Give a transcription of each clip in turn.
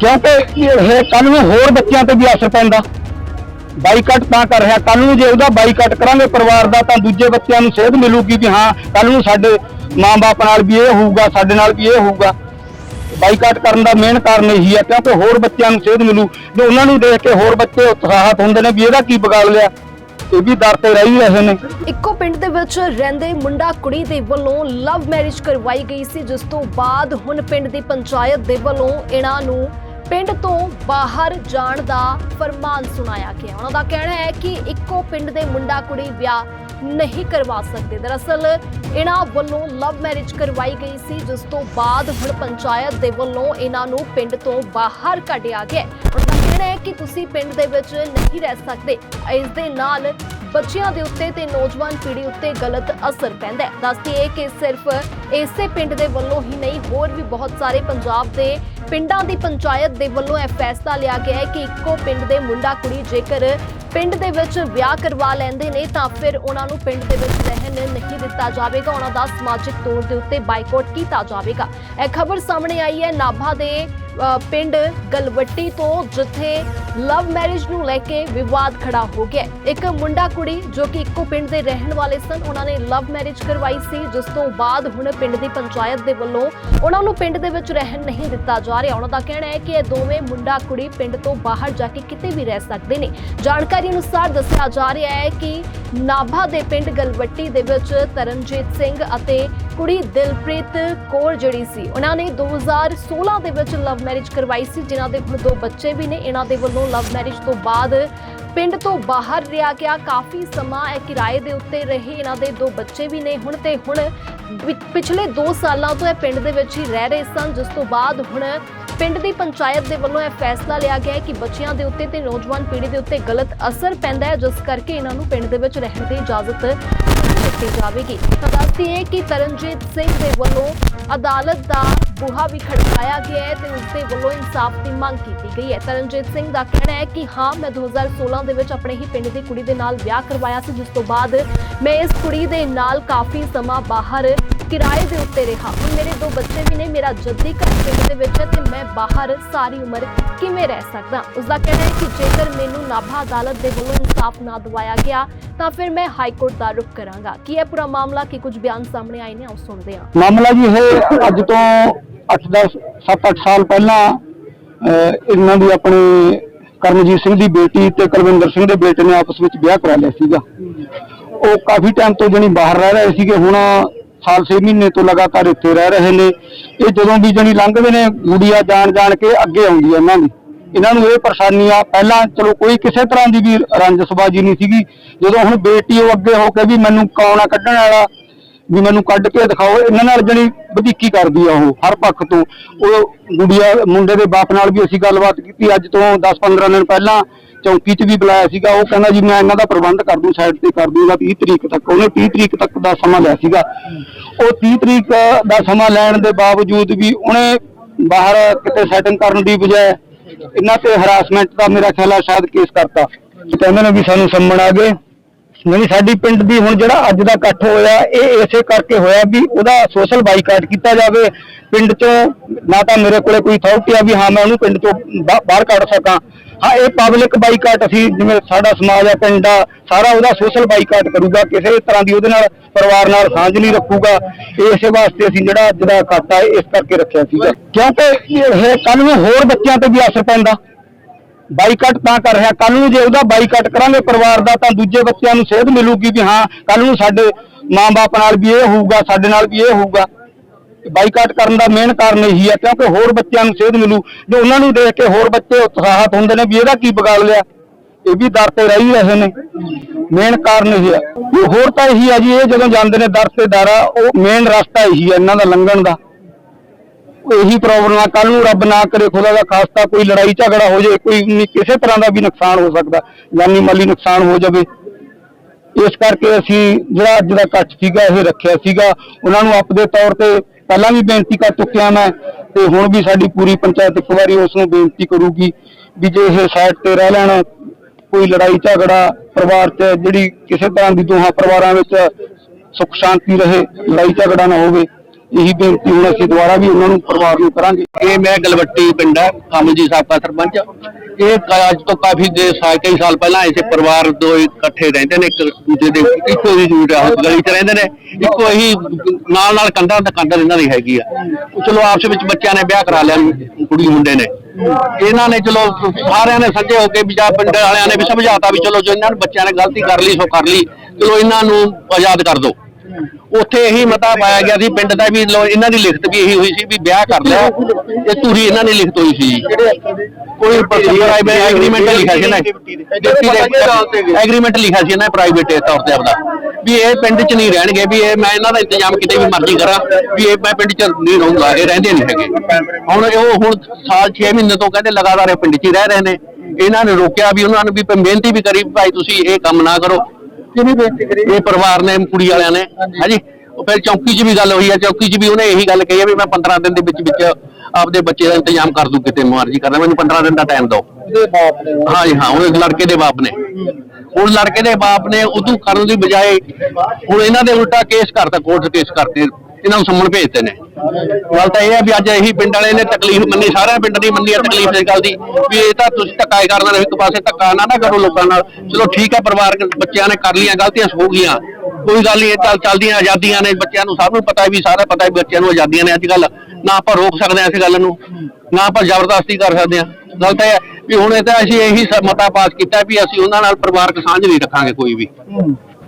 ਕਿਉਂਕਿ ਇਹ ਕੱਲ ਨੂੰ ਹੋਰ ਬੱਚਿਆਂ ਤੇ ਵੀ ਅਸਰ ਪੈਂਦਾ। ਬਾਈਕਾਟ ਤਾਂ ਕਰ ਰਿਹਾ ਕੱਲ ਨੂੰ ਜੇ ਉਹਦਾ ਬਾਈਕਾਟ ਕਰਾਂਗੇ ਪਰਿਵਾਰ ਦਾ, ਤਾਂ ਦੂਜੇ ਬੱਚਿਆਂ ਨੂੰ ਸੇਧ ਮਿਲੂਗੀ ਵੀ ਹਾਂ ਕੱਲ ਨੂੰ ਸਾਡੇ ਮਾਂ-ਬਾਪ ਨਾਲ ਵੀ ਇਹ ਹੋਊਗਾ, ਸਾਡੇ ਨਾਲ ਵੀ ਇਹ ਹੋਊਗਾ। ਬਾਈਕਾਟ ਕਰਨ ਦਾ ਮੇਨ ਕਾਰਨ ਇਹੀ ਹੈ, ਕਿਉਂਕਿ ਹੋਰ ਬੱਚਿਆਂ ਨੂੰ ਸੇਧ ਮਿਲੂ। ਜੇ ਉਹਨਾਂ ਨੂੰ ਦੇਖ ਕੇ ਹੋਰ ਬੱਚੇ ਉਤਸ਼ਾਹਤ ਹੁੰਦੇ ਨੇ ਵੀ ਇਹਦਾ ਕੀ ਵਿਗਾੜ ਲਿਆ, ਇਹ ਵੀ ਦਰ ਤੇ ਰਹਿ ਹੀ ਰਹੇ ਨੇ। ਇੱਕੋ ਪਿੰਡ ਦੇ ਵਿੱਚ ਰਹਿੰਦੇ ਮੁੰਡਾ ਕੁੜੀ ਦੇ ਵੱਲੋਂ ਲਵ ਮੈਰਿਜ ਕਰਵਾਈ ਗਈ ਸੀ, ਜਿਸ ਤੋਂ ਬਾਅਦ ਹੁਣ ਪਿੰਡ ਦੀ ਪੰਚਾਇਤ ਦੇ ਵੱਲੋਂ ਇਹਨਾਂ ਨੂੰ ਪਿੰਡ ਤੋਂ ਬਾਹਰ ਜਾਣ ਦਾ ਫਰਮਾਨ ਸੁਣਾਇਆ ਗਿਆ। ਉਹਨਾਂ ਦਾ ਕਹਿਣਾ ਹੈ ਕਿ ਇੱਕੋ ਪਿੰਡ ਦੇ ਮੁੰਡਾ ਕੁੜੀ ਵਿਆਹ ਨਹੀਂ ਕਰਵਾ ਸਕਦੇ। ਦਰਅਸਲ, ਇਹਨਾਂ ਵੱਲੋਂ ਲਵ ਮੈਰਿਜ ਕਰਵਾਈ ਗਈ ਸੀ, ਜਿਸ ਤੋਂ ਬਾਅਦ ਹੁਣ ਪੰਚਾਇਤ ਦੇ ਵੱਲੋਂ ਇਹਨਾਂ ਨੂੰ ਪਿੰਡ ਤੋਂ ਬਾਹਰ ਕੱਢਿਆ ਗਿਆ ਉਹਨਾਂ ਦਾ ਕਹਿਣਾ ਹੈ ਕਿ ਤੁਸੀਂ ਪਿੰਡ ਦੇ ਵਿੱਚ ਨਹੀਂ ਰਹਿ ਸਕਦੇ। ਇਸ ਦੇ ਨਾਲ ਬੱਚਿਆਂ ਦੇ ਉੱਤੇ ਤੇ ਨੌਜਵਾਨ ਪੀੜ੍ਹੀ ਉੱਤੇ ਗਲਤ ਅਸਰ ਪੈਂਦਾ ਹੈ। ਦੱਸਦੀ ਕਿ ਸਿਰਫ ਇਸੇ ਪਿੰਡ ਦੇ ਵੱਲੋਂ ਹੀ ਨਹੀਂ, ਹੋਰ ਵੀ ਬਹੁਤ ਸਾਰੇ ਪੰਜਾਬ ਦੇ ਪਿੰਡਾਂ ਦੀ ਪੰਚਾਇਤ ਦੇ ਵੱਲੋਂ ਇਹ ਫੈਸਲਾ ਲਿਆ ਗਿਆ ਹੈ ਕਿ ਇੱਕੋ ਪਿੰਡ ਦੇ ਮੁੰਡਾ ਕੁੜੀ ਜੇਕਰ ਪਿੰਡ ਦੇ ਵਿੱਚ ਵਿਆਹ ਕਰਵਾ ਲੈਂਦੇ ਨੇ, ਤਾਂ ਫਿਰ ਉਹਨਾਂ ਨੂੰ ਪਿੰਡ ਦੇ ਵਿੱਚ ਰਹਿਣ ਨਹੀਂ ਦਿੱਤਾ ਜਾਵੇਗਾ। ਉਹਨਾਂ ਦਾ ਸਮਾਜਿਕ ਤੌਰ ਦੇ ਉੱਤੇ ਬਾਈਕਾਟ ਕੀਤਾ ਜਾਵੇਗਾ। ਇਹ ਖਬਰ ਸਾਹਮਣੇ ਆਈ ਹੈ। ਨਾਭਾ ਦੇ ਪਿੰਡ ਗਲਵੱਟੀ ਤੋਂ ਜਿੱਥੇ ਲਵ ਮੈਰਿਜ ਨੂੰ ਲੈ ਕੇ ਵਿਵਾਦ ਖੜਾ ਹੋ ਗਿਆ ਇੱਕ ਮੁੰਡਾ ਕੁੜੀ ਜੋ ਕਿ ਇੱਕੋ ਪਿੰਡ ਦੇ ਰਹਿਣ ਵਾਲੇ ਸਨ, ਉਹਨਾਂ ਨੇ ਲਵ ਮੈਰਿਜ ਕਰਵਾਈ ਸੀ, ਜਿਸ ਤੋਂ ਬਾਅਦ ਹੁਣ ਪਿੰਡ ਦੀ ਪੰਚਾਇਤ ਦੇ ਵੱਲੋਂ ਉਹਨਾਂ ਨੂੰ ਪਿੰਡ ਦੇ ਵਿੱਚ ਰਹਿਣ ਨਹੀਂ ਦਿੱਤਾ ਜਾ ਰਿਹਾ। ਉਹਨਾਂ ਦਾ ਕਹਿਣਾ ਹੈ ਕਿ ਇਹ ਦੋਵੇਂ ਮੁੰਡਾ ਕੁੜੀ ਪਿੰਡ ਤੋਂ ਬਾਹਰ ਜਾ ਕੇ ਕਿਤੇ ਵੀ ਰਹਿ ਸਕਦੇ ਨੇ। ਜਾਣਕਾਰੀ ਅਨੁਸਾਰ ਦੱਸਿਆ ਜਾ ਰਿਹਾ ਹੈ ਕਿ ਨਾਭਾ ਦੇ ਪਿੰਡ ਗਲਵੱਟੀ ਦੇ ਵਿੱਚ ਤਰਨਜੀਤ ਸਿੰਘ ਅਤੇ ਕੁੜੀ ਦਿਲਪ੍ਰੀਤ ਕੌਰ ਜਿਹੜੀ ਸੀ, ਉਹਨਾਂ ਨੇ 2016 ਦੇ ਵਿੱਚ ਲਵ ਮੈਰਿਜ ਕਰਵਾਈ ਸੀ, ਜਿਨ੍ਹਾਂ ਦੇ ਹੁਣ ਦੋ ਬੱਚੇ ਵੀ ਨੇ। ਇਹਨਾਂ ਦੇ ਵੱਲੋਂ ਲਵ ਮੈਰਿਜ ਤੋਂ ਬਾਅਦ ਪਿੰਡ ਤੋਂ ਬਾਹਰ ਰਿਹਾ ਗਿਆ। ਕਾਫੀ ਸਮਾਂ ਇਹ ਕਿਰਾਏ ਦੇ ਉੱਤੇ ਰਹੇ ਇਹਨਾਂ ਦੇ ਦੋ ਬੱਚੇ ਵੀ ਨੇ। ਹੁਣ ਤੇ ਹੁਣ ਪਿਛਲੇ 2 ਸਾਲਾਂ ਤੋਂ ਇਹ ਪਿੰਡ ਦੇ ਵਿੱਚ ਹੀ ਰਹਿ ਰਹੇ ਸਨ, ਜਿਸ ਤੋਂ ਬਾਅਦ ਹੁਣ ਪਿੰਡ ਦੀ ਪੰਚਾਇਤ ਦੇ ਵੱਲੋਂ ਇਹ ਫੈਸਲਾ ਲਿਆ ਗਿਆ ਹੈ ਕਿ ਬੱਚਿਆਂ ਦੇ ਉੱਤੇ ਤੇ ਨੌਜਵਾਨ ਪੀੜ੍ਹੀ ਦੇ ਉੱਤੇ ਗਲਤ ਅਸਰ ਪੈਂਦਾ ਹੈ, ਜਿਸ ਕਰਕੇ ਇਹਨਾਂ ਨੂੰ ਪਿੰਡ ਦੇ ਵਿੱਚ ਰਹਿਣ ਦੀ ਇਜਾਜ਼ਤ ਦਿੱਤੀ ਜਾਵੇਗੀ। ਤਾਂ ਦੱਸਦੀ ਹੈ ਕਿ ਤਰਨਜੀਤ ਸਿੰਘ ਦੇ ਵੱਲੋਂ ਅਦਾਲਤ ਦਾ ਬੂਹਾ ਵੀ ਖੜਕਾਇਆ ਗਿਆ ਹੈ ਤੇ ਉਸ ਦੇ ਵੱਲੋਂ ਇਨਸਾਫ ਦੀ ਮੰਗ ਕੀਤੀ ਗਈ ਹੈ। ਤਰਨਜੀਤ ਸਿੰਘ ਦਾ ਕਹਿਣਾ ਹੈ ਕਿ ਹਾਂ, ਮੈਂ 2016 ਦੇ ਵਿੱਚ ਆਪਣੇ ਹੀ ਪਿੰਡ ਦੀ ਕੁੜੀ ਦੇ ਨਾਲ ਵਿਆਹ ਕਰਵਾਇਆ ਸੀ, ਜਿਸ ਤੋਂ ਬਾਅਦ ਮੈਂ ਇਸ ਕੁੜੀ ਦੇ ਨਾਲ ਕਾਫੀ ਸਮਾਂ ਬਾਹਰ ਕਿਰਾਏ ਦੇ ਉੱਤੇ ਰਿਹਾ। ਹੁਣ ਮੇਰੇ ਦੋ ਬੱਚੇ ਵੀ ਨੇ, ਮੇਰਾ ਜੱਦੀ ਘਰ ਪਿੰਡ ਦੇ ਵਿੱਚ ਹੈ ਤੇ ਮੈਂ ਬਾਹਰ ਸਾਰੀ ਉਮਰ ਕਿਵੇਂ ਰਹਿ ਸਕਦਾ? ਉਸ ਦਾ ਕਹਿਣਾ ਹੈ ਕਿ ਜੇਕਰ ਮੈਨੂੰ ਨਾਭਾ ਅਦਾਲਤ ਦੇ ਵੱਲੋਂ ਇਨਸਾਫ ਨਾ ਦਿਵਾਇਆ ਗਿਆ, ਤਾਂ ਫਿਰ ਮੈਂ ਹਾਈ ਕੋਰਟ ਦਾ ਰੁਖ ਕਰਾਂਗਾ। ਕੀ ਇਹ ਪੂਰਾ ਮਾਮਲਾ ਕੀ ਕੁਝ ਬਿਆਨ ਸਾਹਮਣੇ ਆਏ ਨੇ, ਆਓ ਸੁਣਦੇ ਹਾਂ। ਮਾਮਲਾ ਜੀ ਇਹ ਅੱਜ ਤੋਂ 8-10 7-8 ਸਾਲ ਪਹਿਲਾਂ ਇਹਨਾਂ ਦੀ ਆਪਣੀ ਕਰਮਜੀਤ ਸਿੰਘ ਦੀ ਬੇਟੀ ਤੇ ਕੁਲਵਿੰਦਰ ਸਿੰਘ ਦੇ ਬੇਟੇ ਨੇ ਆਪਸ ਵਿੱਚ ਵਿਆਹ ਕਰਾ ਲਿਆ ਸੀਗਾ। ਉਹ ਕਾਫੀ ਟਾਈਮ ਤੋਂ ਜਣੀ ਬਾਹਰ ਰਹਿ ਰਹੇ ਸੀਗੇ, ਹੁਣ ਸਾਲ 6 ਮਹੀਨੇ ਤੋਂ ਲਗਾਤਾਰ ਇੱਥੇ ਰਹਿ ਰਹੇ ਨੇ। ਇਹ ਜਦੋਂ ਵੀ ਜਣੀ ਲੰਘਦੇ ਨੇ ਗੁੜੀਆ ਜਾਣ ਜਾਣ ਕੇ ਅੱਗੇ ਆਉਂਦੀ ਹੈ ਇਹਨਾਂ ਦੀ ਇਹਨਾਂ ਨੂੰ ਇਹ ਪਰੇਸ਼ਾਨੀ ਆ, ਪਹਿਲਾਂ ਚਲੋ ਕੋਈ ਕਿਸੇ ਤਰ੍ਹਾਂ ਦੀ ਵੀ ਰੰਜਸਬਾਜੀ ਨਹੀਂ ਸੀਗੀ। ਜਦੋਂ ਹੁਣ ਬੇਟੀ ਉਹ ਅੱਗੇ ਹੋ ਕੇ ਵੀ ਮੈਨੂੰ ਕੌਣ ਆ ਕੱਢਣ ਵਾਲਾ ਵੀ ਮੈਨੂੰ ਕੱਢ ਕੇ ਦਿਖਾਓ, ਇਹਨਾਂ ਨਾਲ ਜਣੀ ਵਧੀਕੀ ਕਰਦੀ ਆ ਉਹ, ਹਰ ਪੱਖ ਤੋਂ। ਉਹ ਗੁੜੀਆ, ਮੁੰਡੇ ਦੇ ਬਾਪ ਨਾਲ ਵੀ ਅਸੀਂ ਗੱਲਬਾਤ ਕੀਤੀ, ਅੱਜ ਤੋਂ 10-15 ਦਿਨ ਪਹਿਲਾਂ ਚੌਂਕੀ 'ਚ ਵੀ ਬੁਲਾਇਆ ਸੀਗਾ, ਉਹ ਕਹਿੰਦਾ ਜੀ, ਮੈਂ ਇਹਨਾਂ ਦਾ ਪ੍ਰਬੰਧ ਕਰ ਦੂੰ, ਸਾਈਡ ਤੇ ਕਰ ਦੂੰਗਾ 30 ਤਰੀਕ ਤੱਕ, ਉਹਨੇ 30 ਤਰੀਕ ਤੱਕ ਦਾ ਸਮਾਂ ਲਿਆ ਸੀਗਾ। ਉਹ 30 ਤਰੀਕ ਦਾ ਸਮਾਂ ਲੈਣ ਦੇ ਬਾਵਜੂਦ ਵੀ ਉਹਨੇ ਬਾਹਰ ਕਿਤੇ ਸੈਟਿੰਗ ਕਰਨ ਦੀ ਬਜਾਏ ਇਹਨਾਂ ਤੇ ਹਰਾਸਮੈਂਟ ਦਾ ਮੇਰਾ ਖਿਆਲ ਆ, ਸ਼ਾਇਦ ਕੇਸ ਕਰਤਾ। ਕਹਿੰਦੇ ਨੇ ਵੀ ਸਾਨੂੰ ਸੰਮਣ ਆ ਗਏ। ਨਹੀਂ ਸਾਡੀ ਪਿੰਡ ਦੀ ਹੁਣ ਜਿਹੜਾ ਅੱਜ ਦਾ ਇਕੱਠ ਹੋਇਆ, ਇਹ ਇਸੇ ਕਰਕੇ ਹੋਇਆ ਵੀ ਉਹਦਾ ਸੋਸ਼ਲ ਬਾਈਕਾਟ ਕੀਤਾ ਜਾਵੇ। ਪਿੰਡ ਚੋਂ ਨਾ ਤਾਂ ਮੇਰੇ ਕੋਲੇ ਕੋਈ ਅਥਾਰਟੀ ਆ ਵੀ ਹਾਂ, ਮੈਂ ਉਹਨੂੰ ਪਿੰਡ ਚੋਂ ਬਾਹਰ ਕੱਢ ਸਕਾਂ। ਹਾਂ, ਇਹ ਪਬਲਿਕ ਬਾਈਕਾਟ ਅਸੀਂ ਜਿਵੇਂ ਸਾਡਾ ਸਮਾਜ ਆ, ਪਿੰਡ ਦਾ ਸਾਰਾ ਉਹਦਾ ਸੋਸ਼ਲ ਬਾਈਕਾਟ ਕਰੂਗਾ, ਕਿਸੇ ਤਰ੍ਹਾਂ ਦੀ ਉਹਦੇ ਨਾਲ ਪਰਿਵਾਰ ਨਾਲ ਸਾਂਝ ਨਹੀਂ ਰੱਖੂਗਾ। ਇਸੇ ਵਾਸਤੇ ਅਸੀਂ ਜਿਹੜਾ ਅੱਜ ਦਾ ਇਕੱਠ ਆ ਇਸ ਕਰਕੇ ਰੱਖਿਆ ਸੀਗਾ। ਕਿਉਂਕਿ ਇਹ ਕੱਲ ਨੂੰ ਹੋਰ ਬੱਚਿਆਂ ਤੇ ਵੀ ਅਸਰ ਪੈਂਦਾ। ਬਾਈਕਾਟ ਤਾਂ ਕਰ ਰਿਹਾ। ਕੱਲ ਨੂੰ ਜੇ ਉਹਦਾ ਬਾਈਕਾਟ ਕਰਾਂਗੇ ਪਰਿਵਾਰ ਦਾ, ਤਾਂ ਦੂਜੇ ਬੱਚਿਆਂ ਨੂੰ ਸੇਧ ਮਿਲੂਗੀ ਵੀ ਹਾਂ ਕੱਲ ਨੂੰ ਸਾਡੇ ਮਾਂ-ਬਾਪ ਨਾਲ ਵੀ ਇਹ ਹੋਊਗਾ, ਸਾਡੇ ਨਾਲ ਵੀ ਇਹ ਹੋਊਗਾ। ਬਾਈਕਾਟ ਕਰਨ ਦਾ ਮੇਨ ਕਾਰਨ ਇਹੀ ਹੈ, ਕਿਉਂਕਿ ਹੋਰ ਬੱਚਿਆਂ ਨੂੰ ਸੇਧ ਮਿਲੂ। ਜੇ ਉਹਨਾਂ ਨੂੰ ਦੇਖ ਕੇ ਹੋਰ ਬੱਚੇ ਉਤਸ਼ਾਹਤ ਹੁੰਦੇ ਨੇ ਵੀ ਇਹਦਾ ਕੀ ਵਿਗਾੜ ਲਿਆ, ਇਹ ਵੀ ਦਰ ਤੇ ਰਹੀ ਹੀ ਰਹੇ ਨੇ। ਮੇਨ ਕਾਰਨ ਇਹ ਹੈ। ਹੋਰ ਤਾਂ ਇਹੀ ਹੈ ਜੀ, ਇਹ ਜਦੋਂ ਜਾਂਦੇ ਨੇ ਦਰ ਤੇ ਦਾਰਾ ਉਹ ਮੇਨ ਰਸਤਾ ਇਹੀ ਹੈ, ਇਹਨਾਂ ਦਾ ਲੰਘਣ ਦਾ। ਇਹੀ ਪ੍ਰੋਬਲਮ ਆ ਕੱਲ ਨੂੰ ਰੱਬ ਨਾ ਕਰੇ, ਖੁਦਾ ਦਾ ਖਾਸਤਾ ਕੋਈ ਲੜਾਈ ਝਗੜਾ ਹੋ ਜਾਏ, ਕੋਈ ਨੀ- ਕਿਸੇ ਤਰ੍ਹਾਂ ਦਾ ਵੀ ਨੁਕਸਾਨ ਹੋ ਸਕਦਾ, ਜਾਨੀ ਮਾਲੀ ਨੁਕਸਾਨ ਹੋ ਜਾਵੇ। ਇਸ ਕਰਕੇ ਅਸੀਂ ਜਿਹੜਾ ਅੱਜ ਦਾ ਇਕੱਠ ਸੀਗਾ, ਇਹ ਰੱਖਿਆ ਸੀਗਾ। ਉਹਨਾਂ ਨੂੰ ਆਪਦੇ ਤੌਰ ਤੇ ਪਹਿਲਾਂ ਵੀ ਬੇਨਤੀ ਕਰ ਚੁੱਕਿਆ ਮੈਂ, ਤੇ ਹੁਣ ਵੀ ਸਾਡੀ ਪੂਰੀ ਪੰਚਾਇਤ ਇੱਕ ਵਾਰੀ ਉਸ ਨੂੰ ਬੇਨਤੀ ਕਰੂਗੀ ਵੀ ਜੇ ਇਹ ਸਾਈਡ ਤੇ ਰਹਿ ਲੈਣ, ਕੋਈ ਲੜਾਈ ਝਗੜਾ, ਪਰਿਵਾਰ 'ਚ ਜਿਹੜੀ ਕਿਸੇ ਤਰ੍ਹਾਂ ਦੀ ਦੋਹਾਂ ਪਰਿਵਾਰਾਂ ਵਿੱਚ ਸੁੱਖ ਸ਼ਾਂਤੀ ਰਹੇ, ਲੜਾਈ ਝਗੜਾ ਨਾ ਹੋਵੇ। ਇਹੀ ਬੇਨਤੀ ਹੁਣ ਅਸੀਂ ਦੁਬਾਰਾ ਵੀ ਉਹਨਾਂ ਨੂੰ ਪਰਿਵਾਰ ਨੂੰ ਕਰਾਂਗੇ। ਇਹ ਮੈਂ ਗਲਵੱਟੀ ਪਿੰਡ ਹੈ ਕਮਲ ਜੀ ਸਾਬਕਾ ਸਰਪੰਚ। ਇਹ ਅੱਜ ਤੋਂ ਕਾਫੀ ਦੇ ਕਈ ਸਾਲ ਪਹਿਲਾਂ ਇਸੇ ਪਰਿਵਾਰ ਦੋ ਇਕੱਠੇ ਰਹਿੰਦੇ ਨੇ, ਇੱਕ ਦੂਜੇ ਦੇ ਇੱਕੋ ਹੀ ਗਲੀ 'ਚ ਰਹਿੰਦੇ ਨੇ। ਇੱਕੋ ਹੀ ਨਾਲ ਨਾਲ ਕੰਧਾਂ ਤੇ ਕੰਧ ਇਹਨਾਂ ਦੀ ਹੈਗੀ ਆ। ਚਲੋ ਆਪਸ ਵਿੱਚ ਬੱਚਿਆਂ ਨੇ ਵਿਆਹ ਕਰਾ ਲਿਆ, ਕੁੜੀ ਮੁੰਡੇ ਨੇ। ਇਹਨਾਂ ਨੇ ਚਲੋ ਸਾਰਿਆਂ ਨੇ ਸੱਜੇ ਹੋ ਕੇ ਵੀ ਜਾਂ ਪਿੰਡ ਵਾਲਿਆਂ ਨੇ ਵੀ ਸਮਝਾਤਾ ਵੀ ਚਲੋ ਜੋ ਇਹਨਾਂ ਨੂੰ ਬੱਚਿਆਂ ਨੇ ਗਲਤੀ ਕਰ ਲਈ, ਸੋ ਕਰ ਲਈ। ਚਲੋ ਇਹਨਾਂ ਨੂੰ ਆਜ਼ਾਦ ਕਰ ਦਿਓ। ਉੱਥੇ ਇਹੀ ਮਤਾ ਪਾਇਆ ਗਿਆ ਸੀ ਪਿੰਡ ਦਾ ਵੀ ਲੋ ਇਹਨਾਂ ਦੀ ਲਿਖਤ ਵੀ ਇਹੀ ਹੋਈ ਸੀ ਵੀ ਵਿਆਹ ਕਰ ਲਿਆ ਇਹ ਧੂਰੀ ਇਹਨਾਂ ਦੀ ਲਿਖਤ ਹੋਈ ਸੀ। ਕੋਈ ਪ੍ਰਾਈਵੇਟ ਐਗਰੀਮੈਂਟ ਲਿਖਿਆ ਸੀ ਨਾ। ਐਗਰੀਮੈਂਟ ਲਿਖਿਆ ਸੀ ਨਾ ਪ੍ਰਾਈਵੇਟ ਤੌਰ ਤੇ ਆਪਦਾ। ਵੀ ਇਹ ਪਿੰਡ 'ਚ ਨਹੀਂ ਰਹਿਣਗੇ ਵੀ ਇਹ ਮੈਂ ਇਹਨਾਂ ਦਾ ਇੰਤਜ਼ਾਮ ਕਿਤੇ ਵੀ ਮਰਜ਼ੀ ਕਰਾਂ ਵੀ ਇਹ ਮੈਂ ਪਿੰਡ 'ਚ ਨਹੀਂ ਰਹੂੰਗਾ ਇਹ ਰਹਿੰਦੇ ਨਹੀਂ ਹੈਗੇ। ਹੁਣ ਇਹ ਹੁਣ ਸਾਲ 6 ਮਹੀਨੇ ਤੋਂ ਕਹਿੰਦੇ ਲਗਾਤਾਰ ਇਹ ਪਿੰਡ 'ਚ ਹੀ ਰਹਿ ਰਹੇ ਨੇ। ਇਹਨਾਂ ਨੇ ਰੋਕਿਆ ਵੀ ਉਹਨਾਂ ਨੂੰ ਵੀ ਬੇਨਤੀ ਵੀ ਕਰੀ ਭਾਈ ਤੁਸੀਂ ਇਹ ਕੰਮ ਨਾ ਕਰੋ। ਕਿਹਨੇ ਬੇਨਤੀ ਕਰੀ ਇਹ ਪਰਿਵਾਰ ਨੇ ਕੁੜੀ ਵਾਲਿਆਂ ਨੇ। ਹਾਂਜੀ। ਉਹ ਫਿਰ ਚੌਂਕੀ 'ਚ ਵੀ ਗੱਲ ਹੋਈ ਹੈ। ਚੌਂਕੀ 'ਚ ਵੀ ਉਹਨੇ ਇਹੀ ਗੱਲ ਕਹੀ ਹੈ ਵੀ ਮੈਂ 15 ਦਿਨ ਦੇ ਵਿੱਚ ਵਿੱਚ ਆਪਦੇ ਬੱਚੇ ਦਾ ਇੰਤਜ਼ਾਮ ਕਰ ਦੂੰ ਕਿਤੇ ਮਰਜ਼ੀ ਕਰਦਾ ਮੈਨੂੰ 15 ਦਿਨ ਦਾ ਟਾਈਮ ਦਿਓ। ਦੇ ਬਾਪ ਨੇ ਹਾਂਜੀ ਹਾਂ ਉਹ ਲੜਕੇ ਦੇ ਬਾਪ ਨੇ। ਹੁਣ ਲੜਕੇ ਦੇ ਬਾਪ ਨੇ ਉਦੋਂ ਕਰਨ ਦੀ ਬਜਾਏ ਹੁਣ ਇਹਨਾਂ ਦੇ ਉਲਟਾ ਕੇਸ ਕਰਤਾ ਕੋਰਟ ਕੇਸ ਕਰਕੇ ਇਹਨਾਂ ਨੂੰ ਸੰਮਣ ਭੇਜਦੇ ਨੇ। ਗੱਲ ਤਾਂ ਇਹ ਹੈ ਵੀ ਅੱਜ ਇਹੀ ਪਿੰਡ ਵਾਲੇ ਨੇ ਤਕਲੀਫ ਮੰਨੀ ਸਾਰਿਆਂ ਪਿੰਡ ਦੀ ਮੰਨੀ ਹੈ ਤਕਲੀਫ ਇਸ ਗੱਲ ਦੀ ਵੀ ਇਹ ਤਾਂ ਤੁਸੀਂ ਧੱਕਾ ਹੀ ਕਰਨਾ ਇੱਕ ਪਾਸੇ ਧੱਕਾ ਨਾ ਨਾ ਕਰੋ ਲੋਕਾਂ ਨਾਲ। ਚਲੋ ਠੀਕ ਹੈ ਪਰਿਵਾਰਕ ਬੱਚਿਆਂ ਨੇ ਕਰ ਲੀਆਂ ਗਲਤੀਆਂ ਹੋ ਗਈਆਂ। ਕੋਈ ਗੱਲ ਨਹੀਂ ਇਹ ਚੱਲ ਚੱਲਦੀਆਂ ਆਜ਼ਾਦੀਆਂ ਨੇ ਬੱਚਿਆਂ ਨੂੰ ਸਭ ਨੂੰ ਪਤਾ ਹੈ ਵੀ ਸਾਰਾ ਪਤਾ ਹੈ ਵੀ ਬੱਚਿਆਂ ਨੂੰ ਆਜ਼ਾਦੀਆਂ ਨੇ ਅੱਜ ਕੱਲ ਨਾ ਆਪਾਂ ਰੋਕ ਸਕਦੇ ਹਾਂ ਇਸ ਗੱਲ ਨੂੰ ਨਾ ਆਪਾਂ ਜ਼ਬਰਦਸਤੀ ਕਰ ਸਕਦੇ ਹਾਂ। ਗੱਲ ਤਾਂ ਇਹ ਹੈ ਵੀ ਹੁਣ ਇਹ ਤਾਂ ਅਸੀਂ ਇਹੀ ਮਤਾ ਪਾਸ ਕੀਤਾ ਵੀ ਅਸੀਂ ਉਹਨਾਂ ਨਾਲ ਪਰਿਵਾਰਕ ਸਾਂਝ ਨਹੀਂ ਰੱਖਾਂਗੇ ਕੋਈ ਵੀ।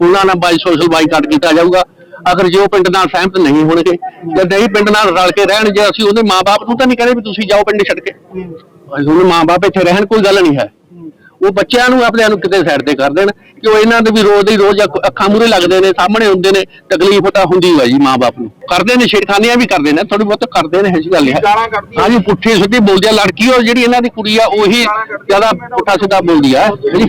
ਉਹਨਾਂ ਨਾਲ ਬਾਈ ਸੋਸ਼ਲ ਬਾਈਕਾਟ ਕੀਤਾ ਜਾਊਗਾ। ਅਗਰ ਜੇ ਉਹ ਪਿੰਡ ਨਾਲ ਸਹਿਮਤ ਨਹੀਂ ਹੋਣਗੇ ਜਾਂ ਨਹੀਂ ਪਿੰਡ ਨਾਲ ਰਲ ਕੇ ਰਹਿਣ ਜੇ ਅਸੀਂ ਉਹਦੇ ਮਾਪੇ ਨੂੰ ਤਾਂ ਨਹੀਂ ਕਹਿੰਦੇ ਵੀ ਤੁਸੀਂ ਜਾਓ ਪਿੰਡ ਛੱਡ ਕੇ। ਅਸੀਂ ਉਹਦੇ ਮਾਪੇ ਇੱਥੇ ਰਹਿਣ ਕੋਈ ਗੱਲ ਨਹੀਂ ਹੈ। ਉਹ ਬੱਚਿਆਂ ਨੂੰ ਆਪਣੇ ਨੂੰ ਕਿਤੇ ਸਾਈਡ ਤੇ ਕਰ ਦੇਣ ਕਿ ਉਹ ਇਹਨਾਂ ਦੇ ਵੀ ਰੋਜ਼ ਦੀ ਰੋਜ਼ ਅੱਖ- ਅੱਖਾਂ ਮੂਰੇ ਲੱਗਦੇ ਨੇ ਸਾਹਮਣੇ ਹੁੰਦੇ ਨੇ ਤਕਲੀਫ ਤਾਂ ਹੁੰਦੀ ਹੈ ਜੀ ਮਾਪੇ ਨੂੰ। ਕਰਦੇ ਨੇ ਛੇੜਖਾਨੀਆਂ ਵੀ ਕਰਦੇ ਨੇ ਥੋੜੀ ਬਹੁਤ ਕਰਦੇ ਨੇ ਐਸੀ ਗੱਲ ਹੈ। ਗਾਲਾਂ ਕੱਢਦੀ ਹਾਂਜੀ ਪੁੱਠੀ ਸਿੱਧੀ ਬੋਲਦੀ ਆ ਲੜਕੀ ਔਰ ਜਿਹੜੀ ਇਹਨਾਂ ਦੀ ਕੁੜੀ ਆ ਉਹੀ ਜ਼ਿਆਦਾ ਪੁੱਠਾ ਸਿੱਧਾ ਬੋਲਦੀ ਆ ਜੀ।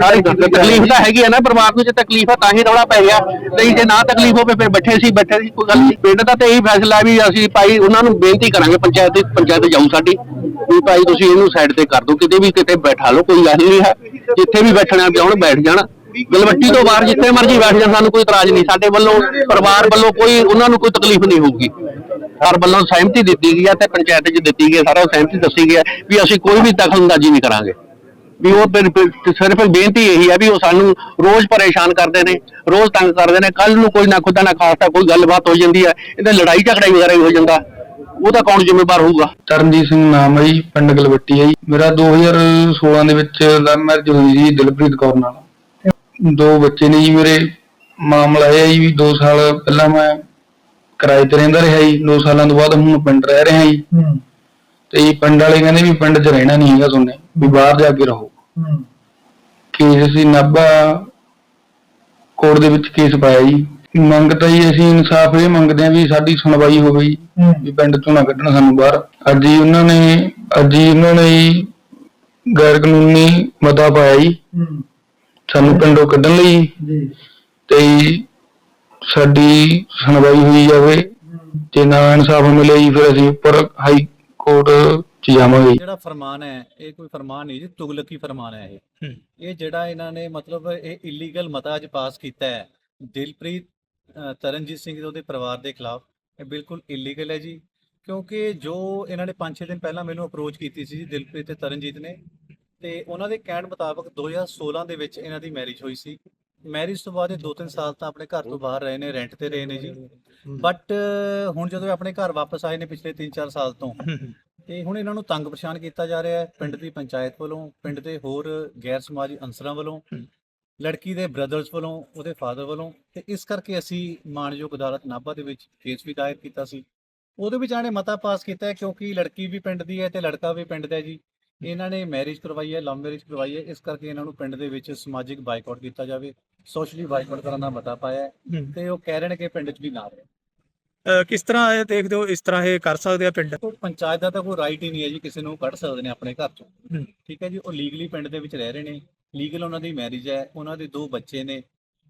ਸਾਰੀ ਤਕਲੀਫ ਤਾਂ ਹੈਗੀ ਆ ਨਾ ਪਰਿਵਾਰ ਨੂੰ ਜੇ ਤਕਲੀਫ ਆ ਤਾਂ ਹੀ ਰੌਲਾ ਪੈ ਗਿਆ। ਨਹੀਂ ਜੇ ਨਾ ਤਕਲੀਫ ਹੋਵੇ ਫਿਰ ਬੈਠੇ ਸੀ ਬੈਠੇ ਸੀ ਕੋਈ ਗੱਲ ਨਹੀਂ। ਪਿੰਡ ਦਾ ਤਾਂ ਇਹੀ ਫੈਸਲਾ ਵੀ ਅਸੀਂ ਭਾਈ ਉਹਨਾਂ ਨੂੰ ਬੇਨਤੀ ਕਰਾਂਗੇ ਪੰਚਾਇਤ ਦੀ ਪੰਚਾਇਤ ਜਾਊ ਸਾਡੀ। ਵੀ ਭਾਈ ਤੁਸੀਂ ਇਹਨੂੰ ਸਾਈਡ ਤੇ ਕਰ ਦਿਓ ਕਿਤੇ ਵੀ ਕਿਤੇ ਬੈਠਾ ਲਓ। ਕੋਈ ਗੱਲ ਨਹੀਂ ਹੈ ਜਿੱਥੇ ਵੀ ਬੈਠਣਾ ਚਾਹਣ ਬੈਠ ਜਾਣ। ਗਲਵੱਟੀ ਤੋਂ ਬਾਹਰ ਜਿੱਥੇ ਮਰਜ਼ੀ ਬੈਠ ਜਾਣ, ਸਾਨੂੰ ਕੋਈ ਇਤਰਾਜ਼ ਨਹੀਂ। ਸਾਡੇ ਵੱਲੋਂ, ਪਰਿਵਾਰ ਵੱਲੋਂ ਕੋਈ, ਉਹਨਾਂ ਨੂੰ ਕੋਈ ਤਕਲੀਫ ਨਹੀਂ ਹੋਊਗੀ। ਹਰ ਵੱਲੋਂ ਸਹਿਮਤੀ ਦਿੱਤੀ ਗਈ ਹੈ ਤੇ ਪੰਚਾਇਤ 'ਚ ਦਿੱਤੀ ਗਈ ਹੈ ਸਾਰਾ ਸਹਿਮਤੀ ਦੱਸੀ ਗਈ ਹੈ ਵੀ ਅਸੀਂ ਕੋਈ ਵੀ ਦਖਲਅੰਦਾਜ਼ੀ ਨਹੀਂ ਕਰਾਂਗੇ। ਵੀ ਉਹ ਸਿਰਫ ਬੇਨਤੀ ਇਹੀ ਹੈ ਵੀ ਉਹ ਸਾਨੂੰ ਰੋਜ਼ ਪਰੇਸ਼ਾਨ ਕਰਦੇ ਨੇ, ਰੋਜ਼ ਤੰਗ ਕਰਦੇ ਨੇ। ਕੱਲ ਨੂੰ ਕੋਈ ਨਾ ਖੁਦਾ ਨਾ ਖਾਸਤਾ ਕੋਈ ਗੱਲਬਾਤ ਹੋ ਜਾਂਦੀ ਹੈ ਇਹਦੇ ਲੜਾਈ ਝਗੜਾ ਵਗੈਰਾ ਵੀ ਹੋ ਜਾਂਦਾ। ਉਹਦਾ ਕੌਣ ਜ਼ਿੰਮੇਵਾਰ ਹੋਊਗਾ? ਤਰਨਜੀਤ ਸਿੰਘ ਨਾਮ ਹੈ ਜੀ ਪਿੰਡ ਗਲਵੱਟੀ ਹੈ ਜੀ। ਮੇਰਾ 2016 ਦੇ ਵਿੱਚ ਲਵ ਮੈਰਿਜ ਹੋਈ ਜੀ ਦਿਲਪ੍ਰੀਤ ਕੌਰ ਨਾਲ। ਦੋ ਬੱਚੇ ਨੇ ਜੀ ਮੇਰੇ ਮਾਮਲਾ ਇਹ ਹੈ ਜੀ ਵੀ 2 ਸਾਲ ਪਹਿਲਾਂ ਮੈਂ ਕਿਰਾਏ ਤੇ ਰਹਿੰਦਾ ਰਿਹਾ ਜੀ। 2 ਸਾਲਾਂ ਤੋਂ ਬਾਅਦ ਹੁਣ ਪਿੰਡ ਰਹਿ ਰਿਹਾ ਜੀ। ਤੇ ਜੀ ਪਿੰਡ ਵਾਲੇ ਕਹਿੰਦੇ ਵੀ ਪਿੰਡ 'ਚ ਰਹਿਣਾ ਨਹੀਂ ਹੈਗਾ ਤੁਹਾਨੂੰ ਵੀ ਬਾਹਰ ਜਾ ਕੇ ਰਹੋ। ਕੇਸ ਅਸੀਂ ਨਾਭਾ ਕੋਰਟ ਦੇ ਵਿੱਚ ਕੇਸ ਪਾਇਆ ਜੀ। ਮੰਗ ਤਾਂ ਜੀ ਅਸੀਂ ਇਨਸਾਫ ਇਹ ਮੰਗਦੇ ਹਾਂ ਵੀ ਸਾਡੀ ਸੁਣਵਾਈ ਹੋਵੇ ਜੀ ਵੀ ਪਿੰਡ ਚੋਂ ਨਾ ਕੱਢਣ ਸਾਨੂੰ ਬਾਹਰ। ਅੱਜ ਹੀ ਉਹਨਾਂ ਨੇ ਅੱਜ ਹੀ ਉਹਨਾਂ ਨੇ ਜੀ ਗੈਰ ਕਾਨੂੰਨੀ ਮਤਾ ਪਾਇਆ ਜੀ ਸਾਨੂੰ ਪਿੰਡੋਂ ਕੱਢਣ ਲਈ। ਤੇ ਜੀ ਸਾਡੀ ਸੁਣਵਾਈ ਹੋਈ ਜਾਵੇ ਜੇ ਨਾ ਇਨਸਾਫ ਮਿਲੇ ਜੀ ਫਿਰ ਅਸੀਂ ਉੱਪਰ ਹਾਈ ਕੋਰਟ ਚ ਜਾਵਾਂਗੇ। ਜਿਹੜਾ ਫਰਮਾਨ ਹੈ ਇਹ ਕੋਈ ਫਰਮਾਨ ਨਹੀਂ ਜੀ ਤੁਗਲਕੀ ਫਰਮਾਨ ਹੈ ਇਹ। ਇਹ ਜਿਹੜਾ ਇਹਨਾਂ ਨੇ ਮਤਲਬ ਇਹ ਇਲੀਗਲ ਮਤਾ ਅੱਜ ਪਾਸ ਕੀਤਾ ਹੈ ਦਿਲਪ੍ਰੀਤ ਤਰਨਜੀਤ ਸਿੰਘ ਦੇ ਉਹਦੇ ਪਰਿਵਾਰ ਦੇ ਖਿਲਾਫ ਇਹ ਬਿਲਕੁਲ ਇਲੀਗਲ ਹੈ ਜੀ। ਕਿਉਂਕਿ ਜੋ ਇਹਨਾਂ ਨੇ 5-6 ਦਿਨ ਪਹਿਲਾਂ ਮੈਨੂੰ ਅਪਰੋਚ ਕੀਤੀ ਸੀ ਦਿਲਪ੍ਰੀਤ ਤੇ ਤਰਨਜੀਤ ਨੇ, ਤੇ ਉਹਨਾਂ ਦੇ ਕਹਿਣ ਮੁਤਾਬਕ 2016 ਦੇ ਵਿੱਚ ਇਹਨਾਂ ਦੀ ਮੈਰਿਜ ਹੋਈ ਸੀ। ਮੈਰਿਜ ਤੋਂ ਬਾਅਦ ਇਹ 2-3 ਸਾਲ ਤਾਂ ਆਪਣੇ ਘਰ ਤੋਂ ਬਾਹਰ ਰਹੇ ਨੇ ਰੈਂਟ ਤੇ ਰਹੇ ਨੇ ਜੀ। ਬਟ ਹੁਣ ਜਦੋਂ ਆਪਣੇ ਘਰ ਵਾਪਸ ਆਏ ਨੇ ਪਿਛਲੇ 3-4 ਸਾਲ ਤੋਂ, ਤੇ ਹੁਣ ਇਹਨਾਂ ਨੂੰ ਤੰਗ ਪਰੇਸ਼ਾਨ ਕੀਤਾ ਜਾ ਰਿਹਾ ਹੈ ਪਿੰਡ ਦੀ ਪੰਚਾਇਤ ਵੱਲੋਂ, ਪਿੰਡ ਦੇ ਹੋਰ ਗੈਰ ਸਮਾਜੀ ਅਨਸਰਾਂ ਵੱਲੋਂ। ਲੜਕੀ ਦੇ ਬ੍ਰਦਰਸ ਵੱਲੋਂ ਉਹਦੇ ਫਾਦਰ ਵੱਲੋਂ ਤੇ ਇਸ ਕਰਕੇ ਅਸੀਂ ਮਾਨਯੋਗ ਅਦਾਲਤ ਨਾਭਾ ਦੇ ਵਿੱਚ ਕੇਸ ਵੀ ਦਾਇਰ ਕੀਤਾ ਸੀ। ਉਹਦੇ ਵਿੱਚ ਆਣੇ ਮਤਾ ਪਾਸ ਕੀਤਾ ਹੈ ਕਿਉਂਕਿ ਲੜਕੀ ਵੀ ਪਿੰਡ ਦੀ ਹੈ ਤੇ ਲੜਕਾ ਵੀ ਪਿੰਡ ਦਾ ਹੈ ਜੀ। ਇਹਨਾਂ ਨੇ ਮੈਰਿਜ ਕਰਵਾਈ ਹੈ ਲਵ ਮੈਰਿਜ ਕਰਵਾਈ ਹੈ ਇਸ ਕਰਕੇ ਇਹਨਾਂ ਨੂੰ ਪਿੰਡ ਦੇ ਵਿੱਚ ਸਮਾਜਿਕ ਬਾਈਕਾਟ ਕੀਤਾ ਜਾਵੇ ਸੋਸ਼ਲੀ ਬਾਈਕਾਟ ਕਰਨ ਦਾ ਮਤਾ ਪਾਇਆ ਹੈ ਤੇ ਉਹ ਕਹਿ ਰਹੇ ਨੇ ਕਿ ਪਿੰਡ 'ਚ ਵੀ ਨਾ ਰਹੇ। ਕਿਸ ਤਰ੍ਹਾਂ ਇਹ ਦੇਖਦੇ ਹੋ ਇਸ ਤਰ੍ਹਾਂ ਇਹ ਕਰ ਸਕਦੇ ਆ ਪਿੰਡ? ਪੰਚਾਇਤ ਦਾ ਤਾਂ ਕੋਈ ਰਾਈਟ ਹੀ ਨਹੀਂ ਹੈ ਜੀ ਕਿਸੇ ਨੂੰ ਕੱਢ ਸਕਦੇ ਨੇ ਆਪਣੇ ਘਰ ਚੋਂ। ਹੂੰ। ਠੀਕ ਹੈ ਜੀ ਉਹ ਲੀਗਲੀ ਪਿੰਡ ਦੇ ਵਿੱਚ ਰਹਿ ਰਹੇ ਨੇ। ਲੀਗਲ ਉਹਨਾਂ ਦੀ ਮੈਰਿਜ ਹੈ ਉਹਨਾਂ ਦੇ ਦੋ ਬੱਚੇ ਨੇ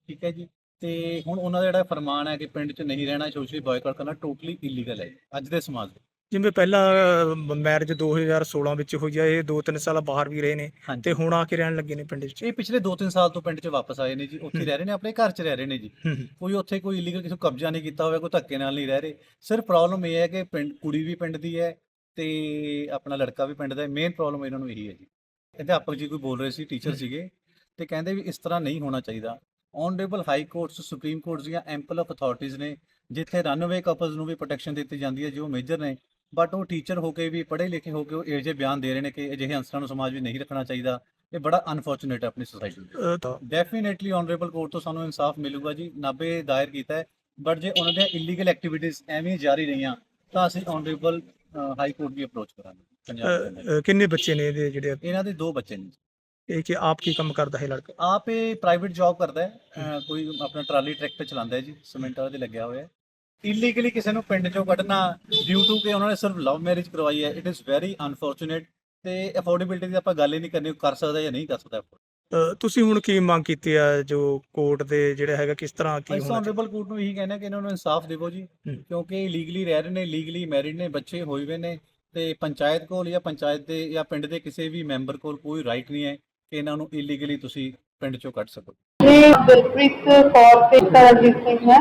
ਠੀਕ ਹੈ ਜੀ। ਤੇ ਹੁਣ ਉਹਨਾਂ ਦਾ ਜਿਹੜਾ ਫਰਮਾਨ ਹੈ ਕਿ ਪਿੰਡ 'ਚ ਨਹੀਂ ਰਹਿਣਾ ਸੋਸ਼ਲੀ ਬਾਇਕਾਟ ਕਰਨਾ ਟੋਟਲੀ ਇਲੀਗਲ ਹੈ ਅੱਜ ਦੇ ਸਮਾਜ ਵਿੱਚ। ਜਿਵੇਂ ਪਹਿਲਾਂ ਮੈਰਿਜ 2016 ਵਿੱਚ ਹੋਈ ਆ ਇਹ 2-3 ਸਾਲ ਬਾਹਰ ਵੀ ਰਹੇ ਨੇ ਤੇ ਹੁਣ ਆ ਕੇ ਰਹਿਣ ਲੱਗੇ ਨੇ ਪਿੰਡ ਵਿੱਚ ਇਹ ਪਿਛਲੇ 2-3 ਸਾਲ ਤੋਂ ਪਿੰਡ 'ਚ ਵਾਪਸ ਆਏ ਨੇ ਜੀ ਉੱਥੇ ਰਹਿ ਰਹੇ ਨੇ ਆਪਣੇ ਘਰ 'ਚ ਰਹਿ ਰਹੇ ਨੇ ਜੀ। ਕੋਈ ਉੱਥੇ ਕੋਈ ਇਲੀਗਲ ਕਿਸੇ ਕਬਜ਼ਾ ਨਹੀਂ ਕੀਤਾ ਹੋਇਆ ਕੋਈ ਧੱਕੇ ਨਾਲ ਨਹੀਂ ਰਹਿ ਰਹੇ। ਸਿਰਫ ਪ੍ਰੋਬਲਮ ਇਹ ਹੈ ਕਿ ਪਿੰਡ ਕੁੜੀ ਵੀ ਪਿੰਡ ਦੀ ਹੈ ਤੇ ਆਪਣਾ ਲੜਕਾ ਵੀ ਪਿੰਡ ਦਾ ਹੈ ਮੇਨ ਪ੍ਰੋਬਲਮ ਇਹਨਾਂ ਨੂੰ ਇਹੀ ਹੈ ਜੀ। ਅਧਿਆਪਕ ਜੀ ਕੋਈ ਬੋਲ ਰਹੇ ਸੀ ਟੀਚਰ ਸੀਗੇ ਤੇ ਕਹਿੰਦੇ ਵੀ ਇਸ ਤਰ੍ਹਾਂ ਨਹੀਂ ਹੋਣਾ ਚਾਹੀਦਾ। Honourable high courts supreme courts ਦੀਆਂ ਐਂਪਲ ਆਫ ਅਥਾਰਟੀਜ਼ ਨੇ ਜਿੱਥੇ ਰਨਵੇ ਕਪਲਸ ਨੂੰ ਵੀ ਪ੍ਰੋਟੈਕਸ਼ਨ ਦਿੱਤੀ ਜਾਂਦੀ ਹੈ ਜੋ ਮੇਜਰ ਨੇ ਬਟ ਉਹ ਟੀਚਰ ਹੋ ਕੇ ਵੀ ਪੜ੍ਹੇ ਲਿਖੇ ਹੋ ਕੇ ਉਹ ਇਹੋ ਜਿਹੇ ਬਿਆਨ ਦੇ ਰਹੇ ਨੇ ਕਿ ਅਜਿਹੇ ਅਨਸਰਾਂ ਨੂੰ ਸਮਾਜ ਵਿੱਚ ਨਹੀਂ ਰੱਖਣਾ ਚਾਹੀਦਾ। ਇਹ ਬੜਾ ਅਨਫੋਰਚੂਨੇਟ ਹੈ ਆਪਣੀ ਸੋਸਾਇਟੀ ਤਾਂ ਡੈਫੀਨੇਟਲੀ ਆਨਰੇਬਲ ਕੋਰਟ ਤੋਂ ਸਾਨੂੰ ਇਨਸਾਫ ਮਿਲੂਗਾ ਜੀ ਨਾਬੇ ਦਾਇਰ ਕੀਤਾ ਹੈ ਬਟ ਜੇ ਉਹਨਾਂ ਦੀਆਂ ਇਲੀਗਲ ਐਕਟੀਵਿਟੀਜ਼ ਐਵੇਂ ਜਾਰੀ ਰਹੀਆਂ ਤਾਂ ਅਸੀਂ ਆਨਰੇਬਲ ਹਾਈ ਕੋਰਟ ਵੀ ਅਪਰੋਚ ਕਰਾਂਗੇ। ਕਿੰਨੇ ਬੱਚੇ ਨੇ ਇਹਦੇ ਜਿਹੜੇ? ਇਹਨਾਂ ਦੇ ਦੋ ਬੱਚੇ ਨੇ। ਇਹ ਕਿ ਆਪ ਕੀ ਕੰਮ ਕਰਦਾ ਹੈ ਲੜਕਾ? ਆਪ ਇਹ ਪ੍ਰਾਈਵੇਟ ਜੌਬ ਕਰਦਾ ਹੈ। ਅਹ ਕੋਈ ਆਪਣਾ ਟਰਾਲੀ ਟਰੈਕਟਰ ਚਲਾਉਂਦਾ ਹੈ ਜੀ ਸੀਮੈਂਟ ਵਾਲੇ ਤੇ ਲੱਗਿਆ ਹੋਇਆ ਹੈ। ਇਲੀਗਲੀ ਕਿਸੇ ਨੂੰ ਪਿੰਡ ਚੋਂ ਕੱਢਣਾ ਡਿਊ ਟੂ ਕਿ ਉਹਨਾਂ ਨੇ ਸਿਰਫ ਲਵ ਮੈਰਿਜ ਕਰਵਾਈ ਹੈ ਇਟ ਇਜ਼ ਵੈਰੀ ਅਨਫੋਰਚੂਨੇਟ ਤੇ ਅਫੋਰਡੇਬਿਲਟੀ ਦੀ ਆਪਾਂ ਗੱਲ ਹੀ ਨਹੀਂ ਕਰਨੀ ਉਹ ਕਰ ਸਕਦਾ ਜਾਂ ਨਹੀਂ ਕਰ ਸਕਦਾ ਤੁਸੀਂ ਹੁਣ ਕੀ ਮੰਗ ਕੀਤੀ ਆ ਜੋ ਕੋਰਟ ਦੇ ਜਿਹੜਾ ਹੈਗਾ ਕਿਸ ਤਰ੍ਹਾਂ ਕੀ ਹੋਣਾ ਚਾਹੀਦਾ? ਆਨਰੇਬਲ ਕੋਰਟ ਨੂੰ ਇਹੀ ਕਹਿੰਦੇ ਕਿ ਇਹਨਾਂ ਨੂੰ ਇਨਸਾਫ ਦਿਵੋ ਜੀ ਹੂੰ। ਕਿਉਂਕਿ ਲੀਗਲੀ ਰਹਿ ਰਹੇ ਨੇ ਲੀਗਲੀ ਮੈਰਿਡ ਨੇ ਬੱਚੇ ਹੋਏ ਹੋਏ ਨੇ ਤੇ ਪੰਚਾਇਤ ਕੋਲ ਜਾਂ ਪੰਚਾਇਤ ਦੇ ਜਾਂ ਪਿੰਡ ਦੇ ਕਿਸੇ ਵੀ ਮੈਂਬਰ ਕੋਲ ਕੋਈ ਰਾਈਟ ਨਹੀਂ ਹੈ ਕਿ ਇਹਨਾਂ ਨੂੰ ਇਲੀਗਲੀ ਤੁਸੀਂ ਪਿੰਡ ਚੋਂ ਕੱਢ ਸਕੋ। ਇਹ ਦਿਲਪ੍ਰੀਤ ਕੌਰ ਤੇ ਕਰਨਜੀਤ ਸਿੰਘ ਹੈ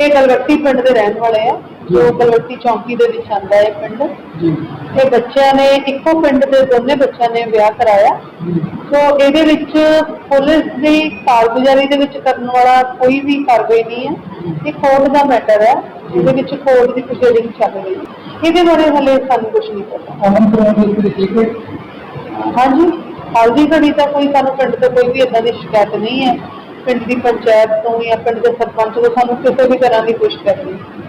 ਇਹ ਗਲਵੱਟੀ ਪਿੰਡ ਦੇ ਰਹਿਣ ਵਾਲੇ ਆ। ਜੋ। ਗਲਵੱਟੀ ਚੌਂਕੀ ਦੇ ਵਿੱਚ ਆਉਂਦਾ ਹੈ ਪਿੰਡ। ਇਹ ਬੱਚਿਆਂ ਨੇ ਇੱਕੋ ਪਿੰਡ ਦੇ ਦੋਨੇ ਬੱਚਿਆਂ ਨੇ ਵਿਆਹ ਕਰਾਇਆ। ਸੋ ਇਹਦੇ ਵਿੱਚ ਪੁਲਿਸ ਦੀ ਕਾਰਗੁਜ਼ਾਰੀ ਦੇ ਵਿੱਚ ਕਰਨ ਵਾਲਾ ਕੋਈ ਵੀ ਕਾਰਵਾਈ ਨਹੀਂ ਹੈ। ਇਹ ਕੋਰਟ ਦਾ ਮੈਟਰ ਹੈ। ਇਹਦੇ ਵਿੱਚ ਕੋਰਟ ਦੀ ਪ੍ਰੋਸੀਡਿੰਗ ਚੱਲ ਰਹੀ ਹੈ। ਇਹਦੇ ਬਾਰੇ ਹਲੇ ਸਾਨੂੰ ਕੁਝ ਨਹੀਂ ਪਤਾ। ਅਮਨ ਕਰਾਉਣ ਦੇ ਹਾਂਜੀ ਹਾਲ ਦੀ ਘੜੀ ਤਾਂ ਕੋਈ ਸਾਨੂੰ ਪਿੰਡ ਤੋਂ ਕੋਈ ਵੀ ਇਦਾਂ ਦੀ ਸ਼ਿਕਾਇਤ ਨਹੀਂ ਹੈ। ਪਿੰਡ ਦੀ ਪੰਚਾਇਤ ਤੋਂ ਜਾਂ ਪਿੰਡ ਦੇ ਸਰਪੰਚ ਤੋਂ ਸਾਨੂੰ ਕਿਸੇ ਵੀ ਤਰ੍ਹਾਂ ਦੀ ਕੋਈ ਸ਼ਿਕਾਇਤ ਨਹੀਂ।